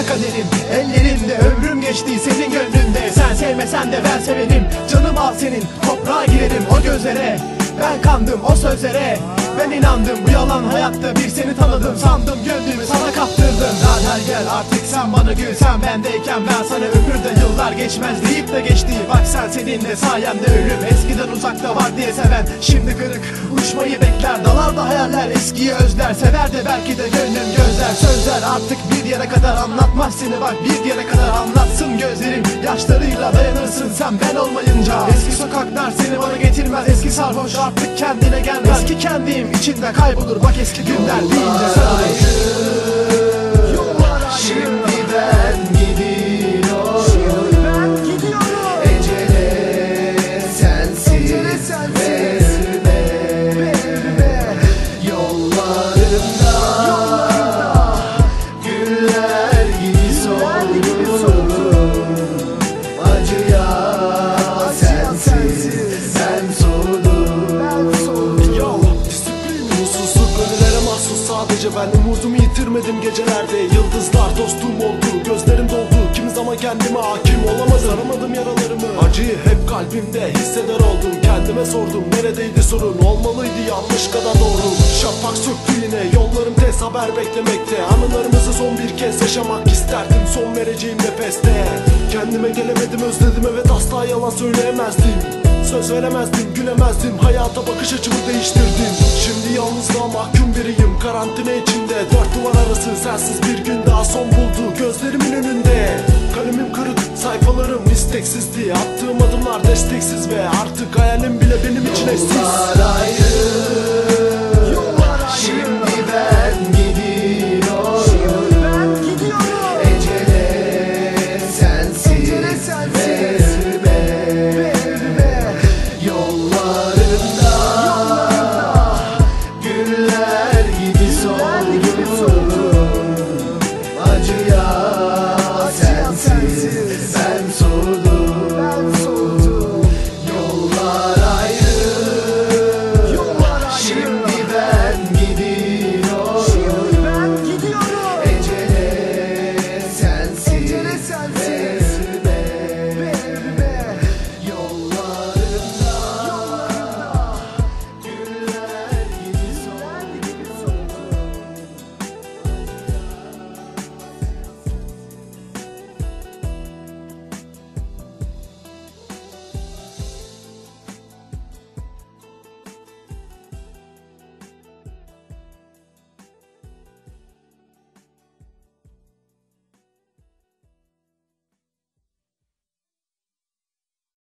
Oysa kaderim? Ellerinde ömrüm geçti senin gönlünde. Sen sevmesen de ben severim. Canım al senin toprağa girerim o gözlere. Ben kandım o sözlere. Ben inandım bu yalan hayatta bir seni tanıdım. Sandım gönlümü sana kaptırdım. Radar gel artık sen bana gül. Sen bendeyken ben sana ömür yıllar geçmez deyip de geçti. Bak sen seninle sayemde ölüm. Eskiden uzakta var diye seven. Şimdi kırık uçmayı bekler Dalarda hayaller eskiyi özler Sever de belki de gönlüm gözler. Sözler artık bir yere kadar anlatmaz seni. Bak bir yere kadar anlatsın gözlerim. Yaşlarıyla dayanırsın sen ben olmayınca. Eski sokaklar seni bana getirmez. Eski sarhoş artık kendine gelmez. Eski kendim içinde kaybolur. Bak eski günler deyince. sarılır sensiz ben soğudum Disiplin, mutsuzluk ölülere mahsus. Sadece ben Umudumu yitirmedim gecelerde. Yıldızlar dostum oldu, gözlerim doldu. Kimi zaman kendime hakim olamadım Aramadım yaralarımı. Acıyı hep kalbimde hisseder oldum. Kendime sordum neredeydi sorun? Olmalıydı yanlış kadar doğru. Şafak söktü haber beklemekte. Anılarımızı son bir kez yaşamak isterdim. Son vereceğim nefeste. Kendime gelemedim özledim evet asla yalan söyleyemezdim Söz veremezdim, gülemezdim. Hayata bakış açımı değiştirdim. Şimdi yalnızlığa mahkum biriyim. Karantina içinde. Dört duvar arası sensiz bir gün daha son buldu Gözlerimin önünde. Kalemim kırık, sayfalarım isteksizdi. Attığım adımlar desteksiz ve artık hayalim bile benim için eşsiz. Yollar ayrı